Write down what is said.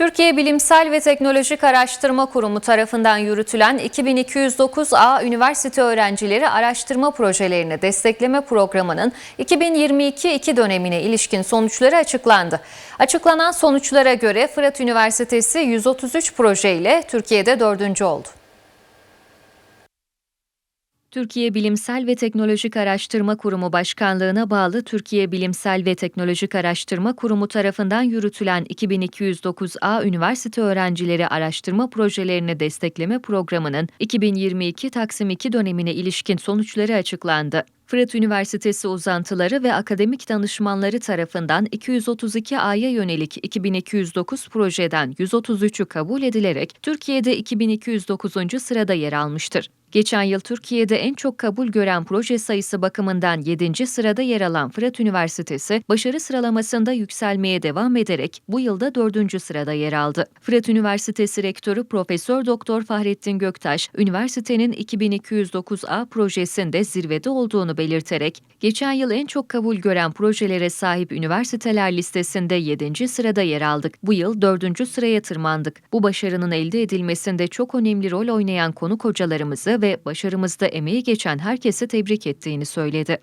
Türkiye Bilimsel ve Teknolojik Araştırma Kurumu tarafından yürütülen 2209A Üniversite Öğrencileri Araştırma Projelerini Destekleme Programı'nın 2022-2 dönemine ilişkin sonuçları açıklandı. Açıklanan sonuçlara göre Fırat Üniversitesi 133 projeyle Türkiye'de dördüncü oldu. Türkiye Bilimsel ve Teknolojik Araştırma Kurumu Başkanlığına bağlı Türkiye Bilimsel ve Teknolojik Araştırma Kurumu tarafından yürütülen 2209A Üniversite Öğrencileri Araştırma Projelerini Destekleme Programı'nın 2022 Taksim 2 dönemine ilişkin sonuçları açıklandı. Fırat Üniversitesi uzantıları ve akademik danışmanları tarafından 232A'ya yönelik 2209 projeden 133'ü kabul edilerek Türkiye'de 2209. sırada yer almıştır. Geçen yıl Türkiye'de en çok kabul gören proje sayısı bakımından 7. sırada yer alan Fırat Üniversitesi, başarı sıralamasında yükselmeye devam ederek bu yılda 4. sırada yer aldı. Fırat Üniversitesi Rektörü Profesör Doktor Fahrettin Göktaş, üniversitenin 2209A projesinde zirvede olduğunu belirterek, geçen yıl en çok kabul gören projelere sahip üniversiteler listesinde 7. sırada yer aldık. Bu yıl 4. sıraya tırmandık. Bu başarının elde edilmesinde çok önemli rol oynayan konuk hocalarımızı ve başarımızda emeği geçen herkesi tebrik ettiğini söyledi.